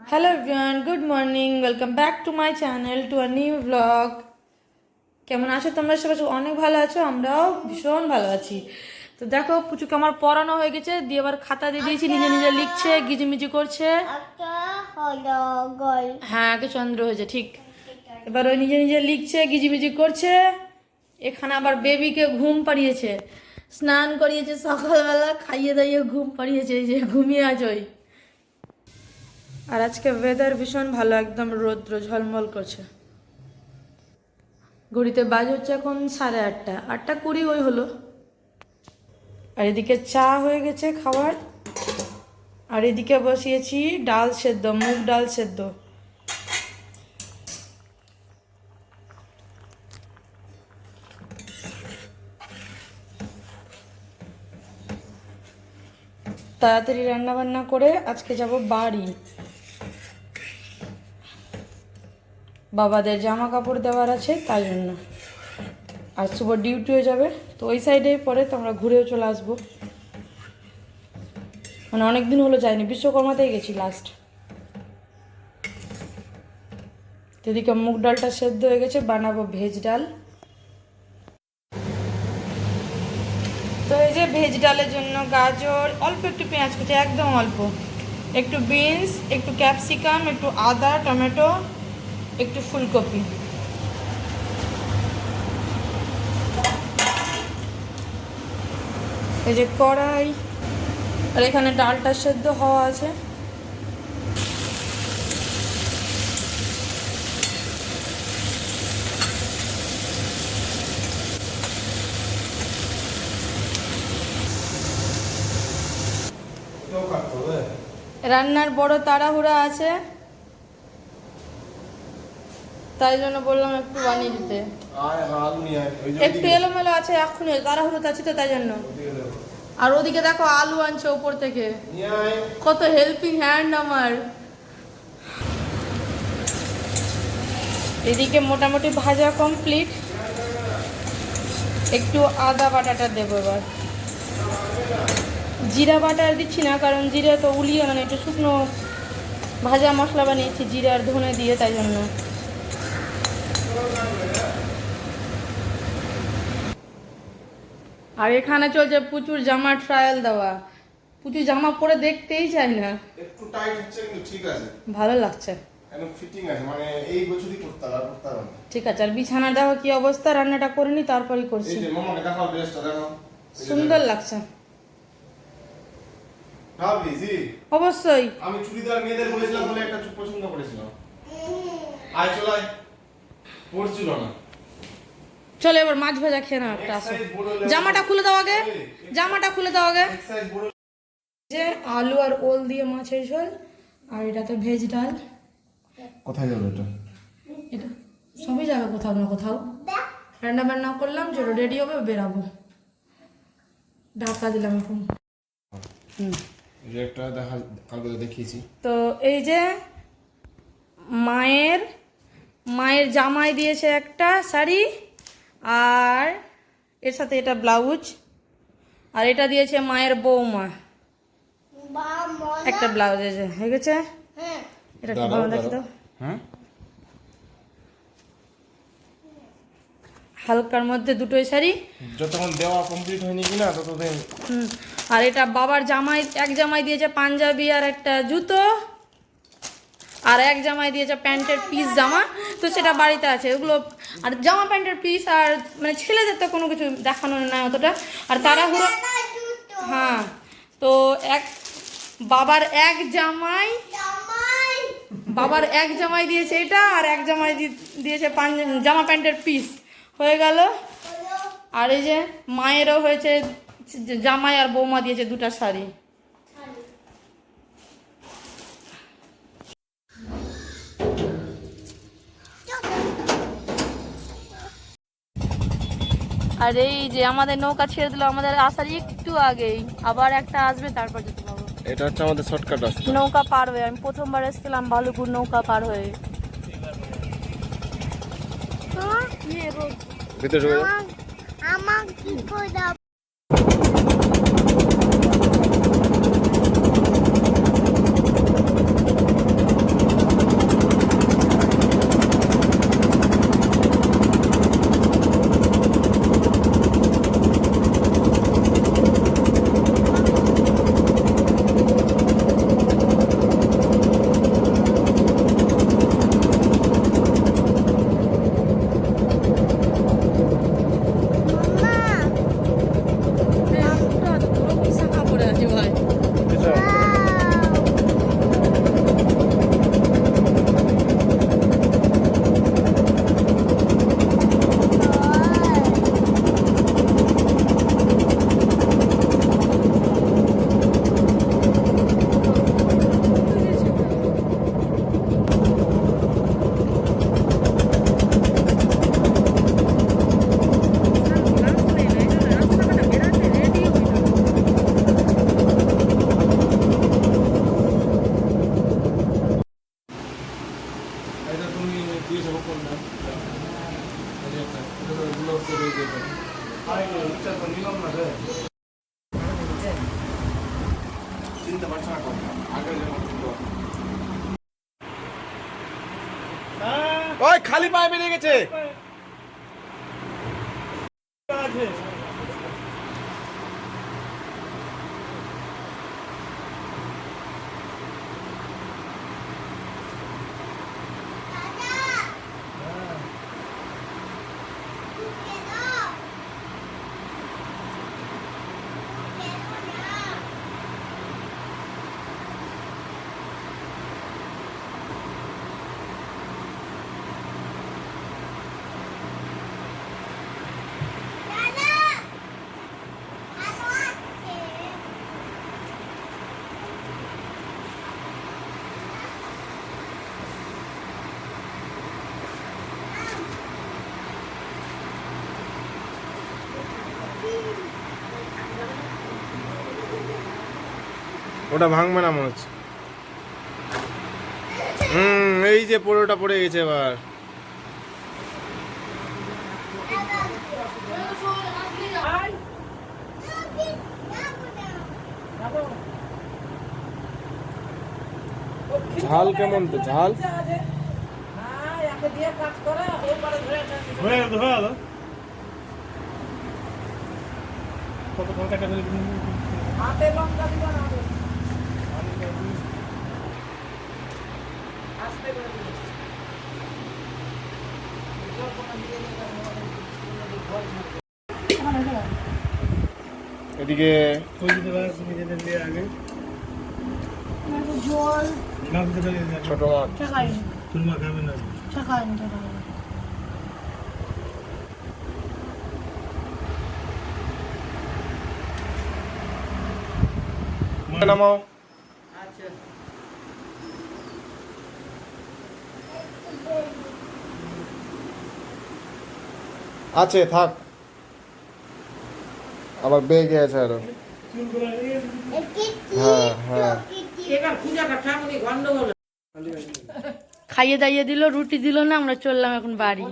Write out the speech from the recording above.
Hello everyone good morning welcome back to my channel to a new vlog কেমন আছো তোমরা? সবাই অনেক ভালো আছো? আমরাও ভীষণ ভালো আছি। তো দেখো, পুচুকে আমার পড়ানো হয়ে গেছে। দিয়ে আবার খাতা দিয়ে দিয়েছি, নিজে নিজে লিখছে, গিজিমিজি করছে। হ্যাঁ আগে চন্দ্র হয়েছে, ঠিক। এবার ওই নিজে নিজে লিখছে, গিজিমিজি করছে। এখানে আবার বেবিকে ঘুম পাড়িয়েছে। স্নান করিয়েছে সকালবেলা, খাইয়ে দাইয়ে ঘুম পাড়িয়েছে যে ঘুমিয়ে আছে ওই আর আজকে ওয়েদার ভীষণ ভালো, একদম রৌদ্র ঝলমল করছে। ঘড়িতে বাজ হচ্ছে এখন সাড়ে আটটা আটটা কুড়ি ওই হলো। আর এদিকে চা হয়ে গেছে খাবার আর এদিকে বসিয়েছি ডাল সেদ্ধ, মুগ ডাল সেদ্ধ। তাড়াতাড়ি রান্না বান্না করে আজকে যাব বাড়ি। বাবাদের জামা কাপড় দেওয়ার আছে তাই জন্য। আর শুভ ডিউটিও যাবে। তো ওই সাইডে পরে তোমরা ঘুরেও চলে আসব। মানে অনেক দিন হলো যাইনি, বিশ্বকর্মাতেই গেছি লাস্ট এদিকে মুগ ডালটা সেদ্ধ হয়ে গেছে, বানাবো ভেজ ডাল তো এই যে ভেজ ডালের জন্য গাজর, অল্প একটু পেঁয়াজ কুচি, একদম অল্প। একটু বিনস, একটু ক্যাপসিকাম, একটু আদা, টমেটো, একটু ফুলকপি। এই যে কড়াই, আর এখানে ডালটা সেদ্ধ হওয়া আছে। রান্নার বড় তাড়াহুড়া আছে। তাই জন্য বললাম একটু বানিয়ে দিতে। একটু এলোমেলো আছে এক্ষুনি তাড়াহুড়োতে আছে তো তাই জন্য। আর ওদিকে দেখো আলু আনছে ওপর থেকে। কত হেল্পিং হ্যান্ড আমার। এদিকে মোটামুটি ভাজা কমপ্লিট একটু আদা বাটাটা দেবো এবার। জিরা বাটা আর দিচ্ছি না কারণ জিরা তো উলিয়ে মানে একটু শুকনো ভাজা মশলা বানিয়েছি জিরা আর ধনে দিয়ে তাই জন্য। আর এখানে চলছে প্রচুর জামা ট্রায়াল দেওয়া। প্রচুর জামা পরে দেখতেই চাই না। একটু টাইট হচ্ছে কিন্তু ঠিক আছে। ভালো লাগছে। একদম ফিটিং আছে মানে এই বছরই করতে হবে করতে হবে ঠিক আছে আর বিছানা দেখো কি অবস্থা? রান্নাটা করে নি তারপরেই করছি। এই যে মামাকে দেখাও ড্রেসটা দেখাও সুন্দর লাগছে। জি অবশ্যই। আমি চুড়িদার মেয়েদের বলেছিলাম বলে একটা চুপ পছন্দ করেছিলাম। আয় চল আয়। পড়ছিল না। চলো এবার মাছ ভাজা খেয়ে নাও একটা আসো। জামাটা খুলে দাও আগে। জামাটা খুলে দাও আগে। যে আলু আর ওল দিয়ে মাছের ঝোল আর এটা তো ভেজ ডাল। কোথায় যাবে এটা? এটা সবই যাবে কোথাও না কোথাও। রান্না বান্না করলাম চলো রেডি হবে বেরাবো। ঢাকা দিলাম এখন। হুম। একটা দেখা কালকে তো দেখিয়েছি। তো এই যে মায়ের মায়ের জামাই দিয়েছে একটা শাড়ি আর এর সাথে এটা ব্লাউজ আর এটা দিয়েছে মায়ের বৌমা। একটা ব্লাউজ হয়ে গেছে? হ্যাঁ। এটা একটু ভালো দেখি তো হ্যাঁ? হালকার মধ্যে দুটোই শাড়ি। যতক্ষণ দেওয়া কমপ্লিট হয়নি কিনা ততদিন হুম। আর এটা বাবার জামাই, এক জামাই দিয়েছে পাঞ্জাবি আর একটা জুতো। আর এক জামাই দিয়েছে প্যান্টের পিস জামা। তো সেটা বাড়িতে আছে, ওগুলো আর জামা প্যান্টের পিস আর মানে ছেলেদের তো কোনো কিছু দেখানো না অতটা। আর তাড়াহুড়ো হ্যাঁ তো এক বাবার এক জামাই বাবার এক জামাই দিয়েছে এটা আর এক জামাই দিয়েছে জামা প্যান্টের পিস হয়ে গেল। আর এই যে মায়েরও হয়েছে জামাই আর বৌমা দিয়েছে দুটা শাড়ি। আর এই যে আমাদের নৌকা ছেড়ে দিল আমাদের আসার একটু আগেই। আবার একটা আসবে তারপর যেতে পারব। এটা হচ্ছে আমাদের শর্টকাট রাস্তা। নৌকা পার হয়ে আমি প্রথমবার এসেছিলাম ভালুপুর নৌকা পার হয়ে। ভিতরে ঢুকে যাও। আমার কি 뒤에서 먹건다. 그래서 물러서 이제. 아이고 어쨌든 이런 말을 진짜 발전할 겁니다 안 그러려면 좀더 ওই খালি পায়ে বেরিয়ে ওটা ভাঙবে না মনে হচ্ছে। হুম এই যে পোড়োটা পড়ে গেছে এবার। ঝাল কেমন তো ঝাল? হয়ে গেল হয়ে গেল। টাকা দিলে এদিকে ছোট মাছ চাকাইনি খাবে না নামাও। আছে থাক। আবার বেগে আছে আরও। হ্যাঁ হ্যাঁ। খাইয়ে দাইয়ে দিল রুটি দিল না আমরা চললাম এখন বাড়ি।